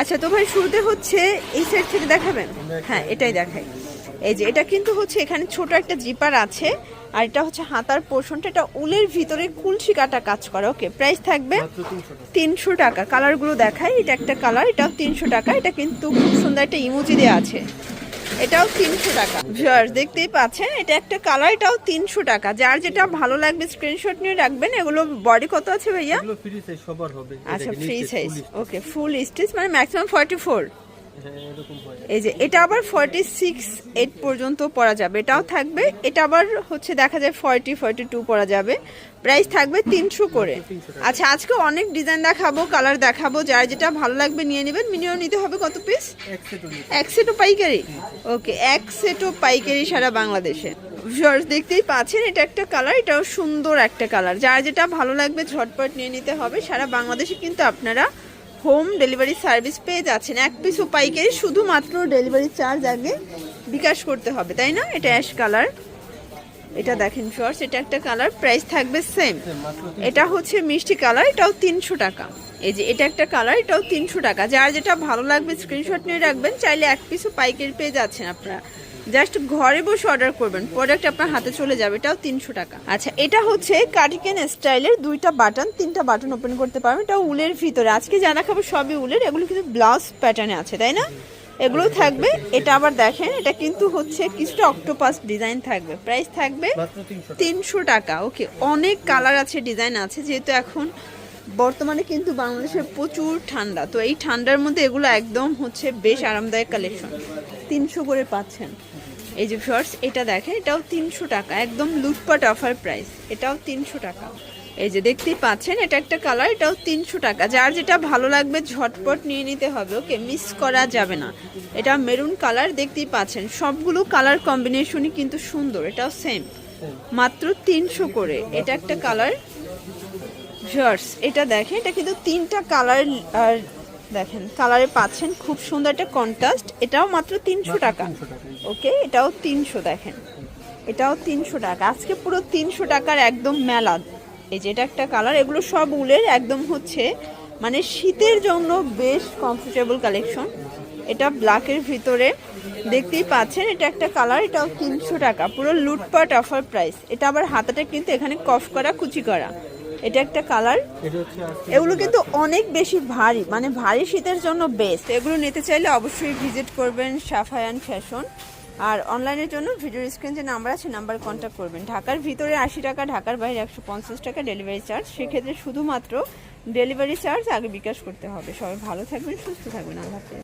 আচ্ছা তো ভাই শুরুতে হচ্ছে এই সাইড থেকে দেখাবেন? হ্যাঁ এটাই দেখাই। এই যে এটা কিন্তু হচ্ছে এখানে ছোট একটা জিপার আছে আর এটা হচ্ছে হাতার পোর্শনটা এটা উলের ভিতরে কুলসি কাটা কাজ করে ওকে? প্রাইস থাকবে তিনশো টাকা। কালারগুলো দেখায় এটা একটা কালার এটাও তিনশো টাকা। এটা কিন্তু খুব সুন্দর একটা ইমোজি দেওয়া আছে। এটাও তিনশো টাকা। ভিউয়ার্স দেখতেই পাচ্ছেন এটা একটা কালার এটাও তিনশো টাকা। যার যেটা ভালো লাগবে স্ক্রিনশট নিয়ে রাখবেন। এগুলো বডি কত আছে ভাইয়া? আচ্ছা free size okay full stitch মানে ম্যাক্সিমাম ফর্টি ফোর এই যে, এটা আবার ফর্টি সিক্স এইট পর্যন্ত পরা যাবে। এটাও থাকবে। এটা আবার হচ্ছে দেখা যায় ফর্টি ফর্টি টু পরা যাবে। প্রাইস থাকবে তিনশো করে। আচ্ছা আজকে অনেক ডিজাইন দেখাবো কালার দেখাবো। যার যেটা ভালো লাগবে নিয়ে নেবেন। মিনিমাম নিতে হবে কত পিস এক সেটও পাইকারি। ওকে, এক সেটও পাইকারি সারা বাংলাদেশে। দেখতেই পাচ্ছেন, এটা একটা কালার এটাও সুন্দর একটা কালার যার যেটা ভালো লাগবে ঝটপট নিয়ে নিতে হবে। সারা বাংলাদেশে কিন্তু আপনারা হোম ডেলিভারি সার্ভিস পেয়ে যাচ্ছেন। এক পিসও পাইকারি শুধুমাত্র ডেলিভারি চার্জ আগে বিকাশ করতে হবে, তাই না? এটা অ্যাশ কালার। এটা দেখেন শর্টস এটা একটা কালার প্রাইস থাকবে সেম এটা হচ্ছে মিষ্টি কালার, এটাও তিনশো টাকা। এই যে এটা একটা কালার, এটাও তিনশো টাকা। যার যেটা ভালো লাগবে স্ক্রিনশট নিয়ে রাখবেন, চাইলে এক পিসও পাইকারি পেয়ে যাচ্ছেন আপনারা। জাস্ট ঘরে বসে অর্ডার করবেন প্রোডাক্ট আপনার হাতে চলে যাবে এটাও তিনশো টাকা। আচ্ছা এটা হচ্ছে কার্ডিকেন স্টাইলের দুইটা বাটন তিনটা বাটন ওপেন করতে পারবেন এটা উলের ভিতরে। আজকে জানা খাব সবই উলের এগুলো কিন্তু ব্লাউজ প্যাটার্নে আছে তাই না? এগুলো থাকবে এটা আবার দেখেন এটা কিন্তু হচ্ছে কিছুটা অক্টোপাস ডিজাইন থাকবে প্রাইস থাকবে তিনশো টাকা। ওকে। অনেক কালার আছে ডিজাইন আছে যেহেতু এখন বর্তমানে কিন্তু বাংলাদেশে প্রচুর ঠান্ডা তো এই ঠান্ডার মধ্যে এগুলো একদম হচ্ছে বেশ আরামদায়ক কালেকশন তিনশো করে পাচ্ছেন। এই যে শর্টস এটা দেখেন, এটাও তিনশো টাকা, একদম লুটপাট অফার প্রাইস এটাও তিনশো টাকা। এই যে দেখতেই পাচ্ছেন, এটা একটা কালার এটাও তিনশো টাকা। যার যেটা ভালো লাগবে, ঝটপট নিয়ে নিতে হবে, ওকে মিস করা যাবে না। এটা মেরুন কালার দেখতেই পাচ্ছেন, সবগুলো কালার কম্বিনেশনই কিন্তু সুন্দর, এটাও সেম মাত্র তিনশো করে, এটা একটা কালার ভিউয়ার্স এটা দেখেন, এটা কিন্তু তিনটা কালার আর দেখেন কালারে পাচ্ছেন খুব সুন্দর একটা কন্ট্রাস্ট এটাও মাত্র তিনশো টাকা। ওকে এটাও তিনশো দেখেন। এটাও তিনশো টাকা। আজকে পুরো তিনশো টাকার একদম মেলা। এই যে এটা একটা কালার এগুলো সব উলের একদম হচ্ছে মানে শীতের জন্য বেশ কমফোর্টেবল কালেকশন এটা ব্ল্যাকের ভিতরে দেখতেই পাচ্ছেন এটা একটা কালার এটাও তিনশো টাকা। পুরো লুটপাট অফার প্রাইস এটা আবার হাতাটা কিন্তু এখানে কফ করা কুচি করা। এটা একটা কালার। এগুলো কিন্তু অনেক বেশি ভারী মানে ভারী শীতের জন্য বেস্ট এগুলো নিতে চাইলে অবশ্যই ভিজিট করবেন সাফায়ান ফ্যাশন আর অনলাইনের জন্য ভিডিও স্ক্রিন যে নাম্বার আছে নাম্বার কন্ট্যাক্ট করবেন। ঢাকার ভিতরে আশি টাকা ঢাকার বাইরে একশো পঞ্চাশ টাকা ডেলিভারি চার্জ সেক্ষেত্রে শুধুমাত্র ডেলিভারি চার্জ আগে বিকাশ করতে হবে। সবাই ভালো থাকবেন সুস্থ থাকবেন। আল্লাহ হাফেজ।